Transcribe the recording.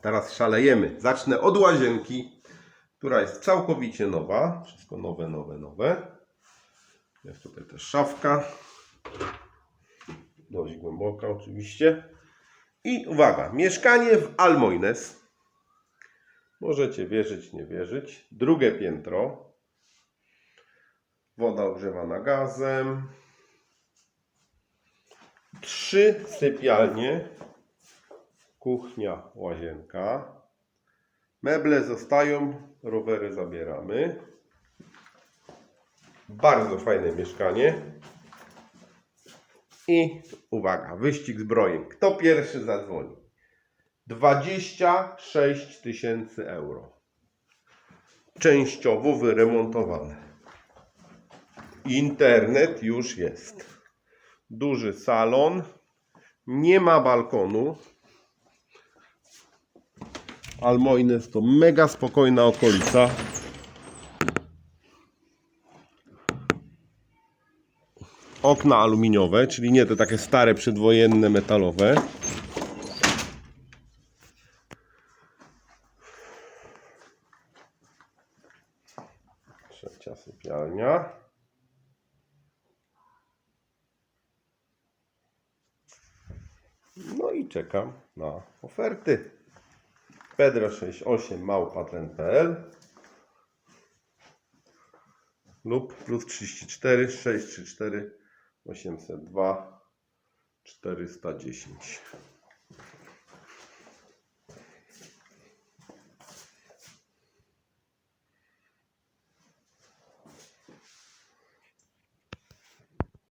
teraz szalejemy. Zacznę od łazienki, która jest całkowicie nowa. Wszystko nowe, nowe, nowe. Jest tutaj też szafka. Dość głęboka oczywiście. I uwaga, mieszkanie w Almoines. Możecie wierzyć, nie wierzyć. Drugie piętro. Woda ogrzewana gazem. Trzy sypialnie. Kuchnia, łazienka. Meble zostają, rowery zabieramy. Bardzo fajne mieszkanie. I uwaga, wyścig zbrojeń. Kto pierwszy zadzwoni? 26 tysięcy euro. Częściowo wyremontowane. Internet już jest. Duży salon. Nie ma balkonu. Almoines to mega spokojna okolica. Okna aluminiowe, czyli nie te takie stare przedwojenne metalowe. Trzecia sypialnia. No i czekam na oferty. Pedro68 małpatren.pl lub plus 34 634 802 410.